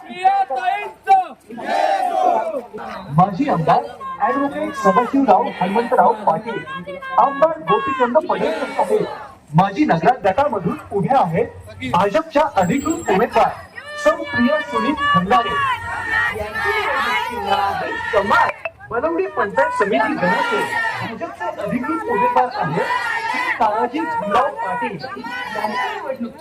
प्रियाताईंचं माजी आमदार ऍडव्होकेट सदाशिवराव हनुमंतराव पाटील आमदार गोपीचंद पडळकर आहेत माजी नगरात गटामधून उभ्या आहेत भाजपच्या अधिकृत उमेदवार सौ प्रिया सुनील खंडारे बनवडी पंचायत समिती गणाचे भाजपचे अधिकृत उमेदवार आहेत तानाजी भिलाव पाटील. यांची निवडणूक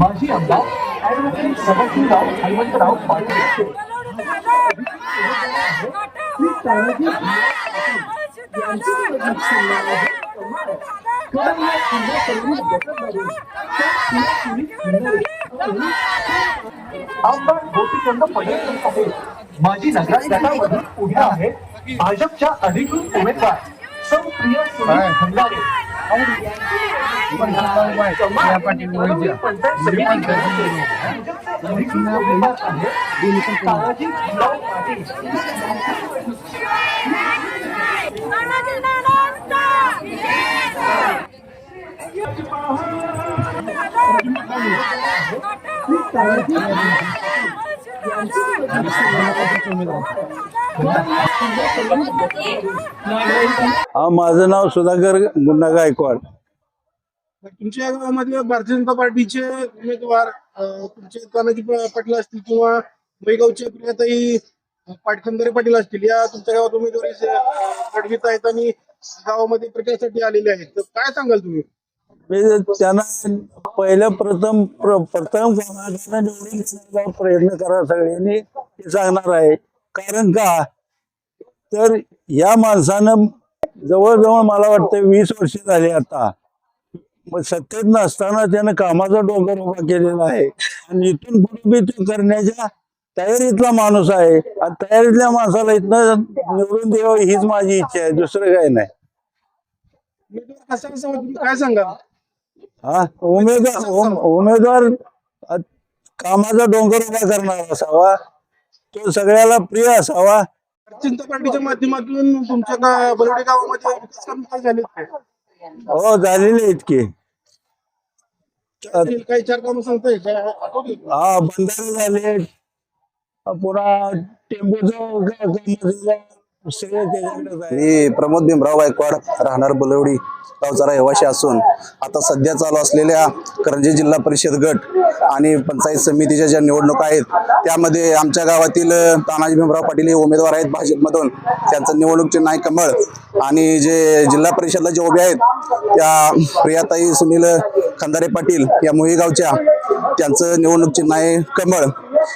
माजी आमदार ऍडव्होकेट सदाशिवराव हनुमंतराव पाटील. श्री तानाजी यांची निवडणूक सुरू आहे. कमल या जिल्हा संघिक गटामधून सौ प्रिया सुनील खंडारे आमदार गोपीचंद आहेत माजी उभ्या आहेत भाजपच्या अधिकृत उमेदवार सौ प्रिया सुनील तानाजी भिलाव पाटील तानाजी नानांचा हा माझं नाव सुधाकर गुन्हा गायकवाड. तुमच्या गावामध्ये भारतीय जनता पार्टीचे उमेदवार तुमचे तानाजी पाटील असतील किंवा मैगावचे प्रियाताई पाटखंदरे पाटील असतील या तुमच्या गावात उमेदवारी पाठवित आहेत आणि गावामध्ये प्रचारासाठी आलेले आहेत. तर काय सांगाल तुम्ही? त्यांना पहिलं प्रथम प्रथम निवडून प्रयत्न करा सगळ्यांनी हे सांगणार आहे. कारण का? तर या माणसानं जवळजवळ मला वाटतं वीस वर्ष झाले आता. सत्तेत नसताना त्यानं कामाचा डोंगर उभा केलेला आहे. आणि इथून पुढे बी तो करण्याच्या तयारीतला माणूस आहे. आणि तयारीतल्या माणसाला इथनं निवडून द्यावं हीच माझी इच्छा आहे. दुसरं काही नाही. काय सांगा हा? उमेदवार उम- उमेदवार अ, कामाचा डोंगर उभा करणार असावा तो सगळ्याला प्रिय असावा जनता पार्टीच्या माध्यमातून तुमच्या गा- बलवडी गावामध्ये विकास काम काय? हो झालेले इतके काही चार कामं सांगताय काय? हा बंधारे झाले अ, पुन्हा टेम्पोचं ग- ग- सगळं त्याच्याकडेच आहे मी प्रमोद भीमराव गायकवाड राहणार बलवडी गावचा रहिवाशी असून आता सध्या चालू असलेल्या करंजी जिल्हा परिषद गट आणि पंचायत समितीच्या ज्या निवडणुका आहेत त्यामध्ये आमच्या गावातील तानाजी भीमराव पाटील हे उमेदवार आहेत भाजपमधून. त्यांचं निवडणूक चिन्ह आहे कमळ आणि जे जिल्हा परिषदला जे उभे आहेत त्या प्रियाताई सुनील खंदारे पाटील या मोहीगावच्या त्यांचं निवडणूक चिन्ह आहे कमळ.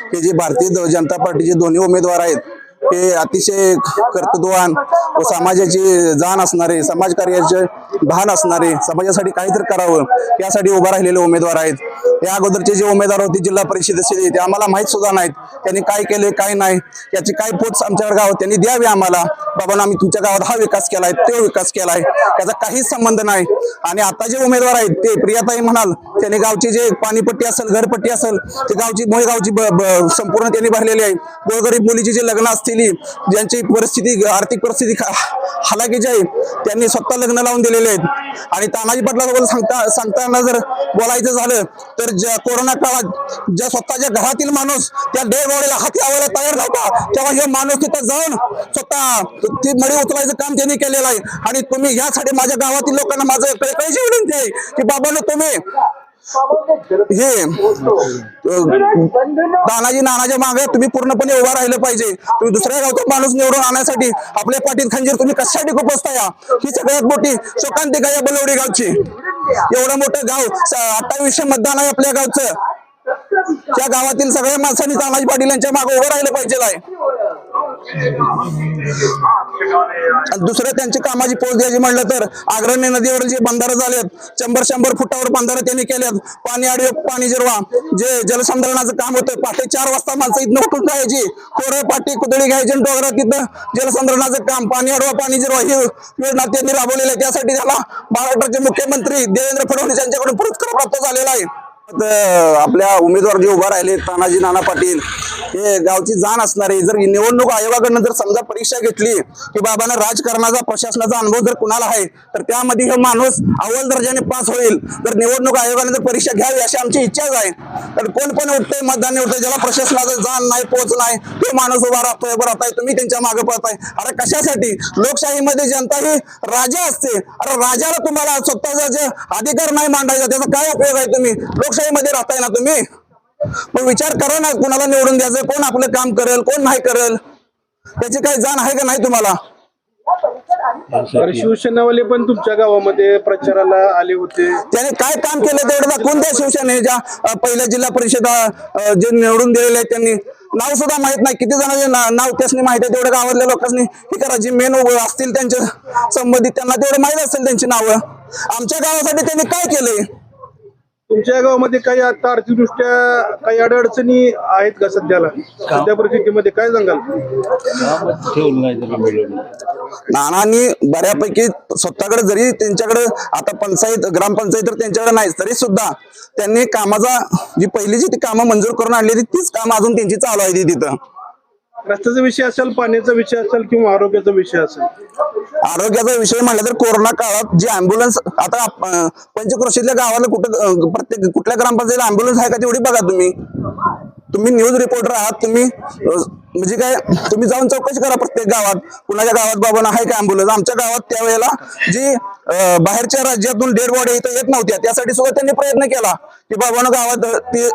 हे जे भारतीय जनता पार्टीचे दोन्ही उमेदवार आहेत हे अतिशय कर्तृत्वान व समाजाची जाण असणारे समाजकार्याचे भान असणारे समाजासाठी काहीतरी करावं यासाठी उभा राहिलेले उमेदवार आहेत. या अगोदरचे जे उमेदवार होते जिल्हा परिषदेचे ते आम्हाला माहीत सुद्धा नाहीत. त्यांनी काय केले काय नाही याची काय पोच आमच्यावर गाव त्यांनी द्यावी आम्हाला. बाबा आम्ही तुमच्या गावात हा विकास केलाय तो विकास केलाय. त्याचा काहीच संबंध नाही. आणि आता जे उमेदवार आहेत ते प्रियाताई म्हणाल त्याने गावची जे पाणीपट्टी असेल घरपट्टी असेल ते गावची मुळे गावची ब- ब- संपूर्ण त्यांनी भरलेली आहे. गोरगरीब मुलीची जे लग्न असतील ज्यांची परिस्थिती आर्थिक परिस्थिती हालाकीची हलाखीची आहे त्यांनी स्वतः लग्न लावून दिलेले आहेत. आणि तानाजी पाटलाबद्दल सांगता सांगताना जर बोलायचं झालं तर ज्या कोरोना काळात ज्या स्वतःच्या घरातील माणूस त्या डेड बॉडीला हात लावायला तयार नव्हता तेव्हा हे माणूस तिथं जाऊन स्वतः ती मळी उचलायचं काम त्यांनी केलेलं आहे. आणि तुम्ही यासाठी माझ्या गावातील लोकांना माझं कळकळीची विनंती आहे की बाबांनो तुम्ही हे अं, तानाजी नानाच्या मागे तुम्ही पूर्णपणे उभा राहिलं पाहिजे. तुम्ही दुसऱ्या गावचा माणूस निवडून आणण्यासाठी आपल्या पाटील खंजीर तुम्ही कशासाठी खुपसता या ही सगळ्यात मोठी शोकांतिका या बलवडी गावची. एवढं मोठं गाव अठ्ठावीसशे मतदान आहे आपल्या गावचं. त्या गावातील सगळ्या माणसांनी तानाजी पाटील यांच्या मागे उभं राहिलं पाहिजे आहे. दुसरं त्यांची कामाची पोच द्यायची म्हणलं तर आग्रणी नदीवर जे बंधारे झालेत शंभर शंभर फुटावर बंधारे त्यांनी केलेत. पाणी आडवे पाणी जिरवा. जे जलसंधारणाचं काम होतं पाठी चार वाजता माणसं इथनं उठून जायची कोरं पाठी कुदळी घ्यायची आणि डोंगरात तिथं जलसंधारणाचं काम पाणी आडवा पाणी जिरवा ही योजना त्यांनी राबवलेली आहे. त्यासाठी त्याला महाराष्ट्राचे मुख्यमंत्री देवेंद्र फडणवीस यांच्याकडून पुरस्कार प्राप्त झालेला आहे. आपल्या उमेदवार जे उभा राहिले तानाजी नाना पाटील हे गावची जाण असणारे जर निवडणूक आयोगाकडनं जर समजा परीक्षा घेतली की बाबांना राजकारणाचा प्रशासनाचा अनुभव जर कुणाला आहे तर त्यामध्ये हे माणूस अव्वल दर्जाने पास होईल. तर निवडणूक आयोगाने जर परीक्षा घ्यावी अशी आमची इच्छाच आहे. तर कोण पण उठतंय मतदान उठतंय ज्याला प्रशासनाचा जाण नाही पोच नाही तो माणूस उभा राहतोय राहताय. तुम्ही त्यांच्या मागे पळताय. अरे कशासाठी? लोकशाहीमध्ये जनता ही राजा असते. अरे राजाला तुम्हाला स्वतःचा जे अधिकार नाही मांडायचा त्याचा काय उपयोग आहे तुम्ही? लोक लोकशाहीमध्ये राहताय ना तुम्ही? मग विचार करा ना कुणाला निवडून द्यायचं कोण आपलं काम करेल कोण नाही करेल? त्याची काही जाण आहे का नाही तुम्हाला? शिवसेनावाले पण तुमच्या गावामध्ये प्रचाराला आले होते. त्याने काय काम केलं तेवढं दाखवून द्या शिवसेनेच्या अं, पहिल्या जिल्हा परिषद जे निवडून दिलेले आहेत त्यांनी. नाव सुद्धा माहीत नाही किती जणांचे नाव त्यासनी माहीत आहे तेवढं गावातल्या लोकांनी हे करा जी मेन असतील त्यांच्या संबंधित त्यांना तेवढं माहीत असेल त्यांची नावं. आमच्या गावासाठी त्यांनी काय केलंय? तुमच्या गावामध्ये काही आता आर्थिकदृष्ट्या काही अडचणी आहेत का सध्याला? सध्या परिस्थितीमध्ये काय सांगाल? नानांनी बऱ्यापैकी स्वतःकडे जरी त्यांच्याकडे आता पंचायत ग्रामपंचायत तर त्यांच्याकडे नाही तरी सुद्धा त्यांनी कामाचा जी पहिली जी ती कामं मंजूर करून आणली तीच कामं अजून त्यांची चालू आहे ती तिथं. रस्त्याचा विषय असेल पाण्याचा विषय असेल किंवा आरोग्याचा विषय असेल? आरोग्याचा विषय म्हणला तर कोरोना काळात जे अँब्युलन्स आता पंचक्रोशीतल्या गावाला कुठं प्रत्येक कुठल्या ग्रामपंचायतीला अँब्युलन्स आहे का तेवढी बघा तुम्ही. तुम्ही न्यूज रिपोर्टर आहात तुम्ही म्हणजे काय तुम्ही जाऊन चौकशी करा प्रत्येक गावात. कुणाच्या गावात बाबा आहे का अँब्युलन्स आमच्या गावात त्यावेळेला जी बाहेरच्या राज्यातून डेड बॉडी इथं येत नव्हत्या त्यासाठी सुद्धा त्यांनी प्रयत्न केला की बाबानं गावात ते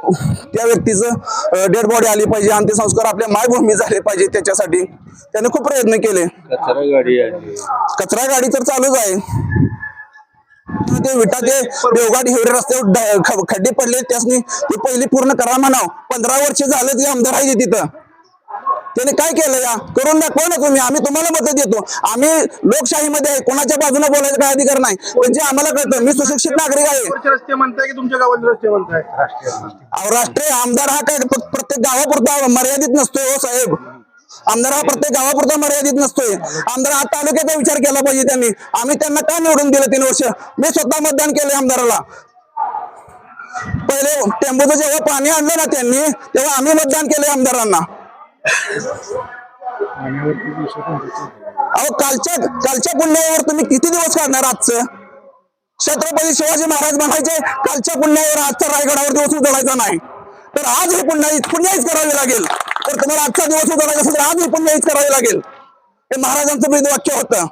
त्या व्यक्तीचं डेड बॉडी आली पाहिजे अंत्यसंस्कार आपल्या मायभूमी झाले पाहिजे त्याच्यासाठी. त्यांनी खूप प्रयत्न केले. कचरा गाडी तर चालूच आहे. ते विटा ते देवघाट हिवरे रस्त्यावर खड्डे पडले त्यासनी ते पहिली पूर्ण करा म्हणाव. पंधरा वर्ष झालं ते आमदार आहे तिथं. त्याने काय केलं या? करून दाखवा ना तुम्ही. आम्ही तुम्हाला मत देतो. आम्ही लोकशाहीमध्ये आहे. कोणाच्या बाजूने बोलायचा काय अधिकार नाही. म्हणजे आम्हाला कळतं मी सुशिक्षित नागरिक आहे. रस्ते म्हणताय की तुमच्या गावाचे रस्ते म्हणताय? राष्ट्रीय आमदार हा काय? प्रत्येक गावापुरता मर्यादित नसतोय हो साहेब. आमदार हा प्रत्येक गावापुरता मर्यादित नसतोय. आमदार हा तालुक्याचा विचार केला पाहिजे त्यांनी. आम्ही त्यांना का निवडून दिलं तीन वर्ष? मी स्वतः मतदान केलंय आमदाराला. पहिले टेंबूचं जेव्हा पाणी आणलं ना त्यांनी तेव्हा आम्ही मतदान केलंय आमदारांना. अहो कालच्या कालच्या पुण्यावर तुम्ही किती दिवस काढणार आजचं? छत्रपती शिवाजी महाराज म्हणायचे कालच्या पुण्यावर आजच्या रायगडावर दिवस उजळायचा नाही. तर आज हे पुन्हा पुण्याच करावी लागेल. तर तुम्हाला आजचा दिवस होता असेल तर आज हे पुण्याहीच करावे लागेल. हे महाराजांचं ब्रीद वाक्य होतं.